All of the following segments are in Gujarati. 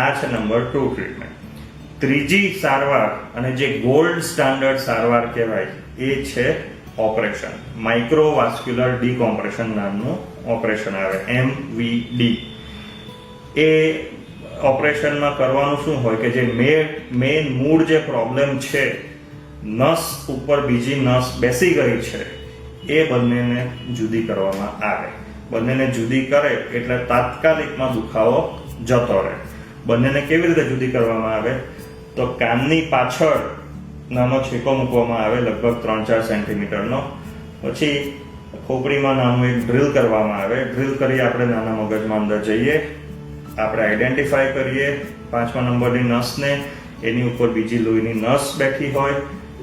આ છે નંબર ટુ ટ્રીટમેન્ટ ત્રીજી સારવાર અને જે ગોલ્ડ સ્ટાન્ડર્ડ સારવાર કહેવાય, એ છે ઓપરેશન માઇક્રોવાસ્ક્યુલર ડીકોમ્પ્રેશન નામનું ઓપરેશન આવે એમવીડી એ ઓપરેશનમાં કરવાનું શું હોય કે જે મેઇન મૂળ જે પ્રોબ્લેમ છે, નસ ઉપર બીજી નસ બેસી ગઈ છે, એ બંનેને જુદી કરવામાં આવે. બંનેને જુદી કરે એટલે તાત્કાલિકમાં દુખાવો જતો રહે. બંનેને કેવી રીતે જુદી કરવામાં આવે? તો કાનની પાછળ નાનો છેકો મૂકવામાં આવે, લગભગ ત્રણ ચાર સેન્ટીમીટરનો. પછી ખોપડીમાં નાનું એક ડ્રિલ કરવામાં આવે. ડ્રિલ કરી આપણે નાના મગજમાં અંદર જઈએ. આપણે આઈડેન્ટિફાય કરીએ પાંચમા નંબરની નસને. એની ઉપર બીજી લોહીની નસ બેઠી હોય.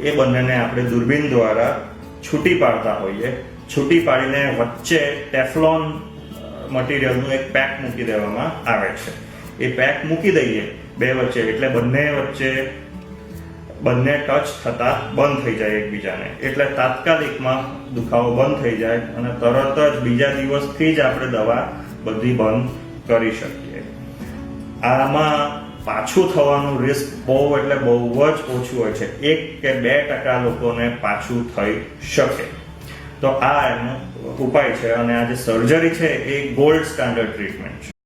એ બંનેને આપણે દૂરબીન દ્વારા છૂટી પાડતા હોઈએ. છૂટી પાડીને વચ્ચે ટેફલોન મટીરિયલનું એક પેક મૂકી દેવામાં આવે છે. એ પેક મૂકી દઈએ. બે વચ્ચે, એટલે બંને વચ્ચે બંને ટચ થતા બંધ થઈ જાય એકબીજાને. એટલે તાત્કાલિકમાં દુખાવો બંધ થઈ જાય અને તરત જ બીજા દિવસથી જ આપણે દવા બધી બંધ કરી શકીએ. આમાં પાછું થવાનું રિસ્ક બહુ એટલે બહુ જ ઓછું હોય છે. એક કે બે ટકા લોકોને પાછું થઈ શકે. તો આ એનો ઉપાય છે અને આ જે સર્જરી છે એ ગોલ્ડ સ્ટાન્ડર્ડ ટ્રીટમેન્ટ છે.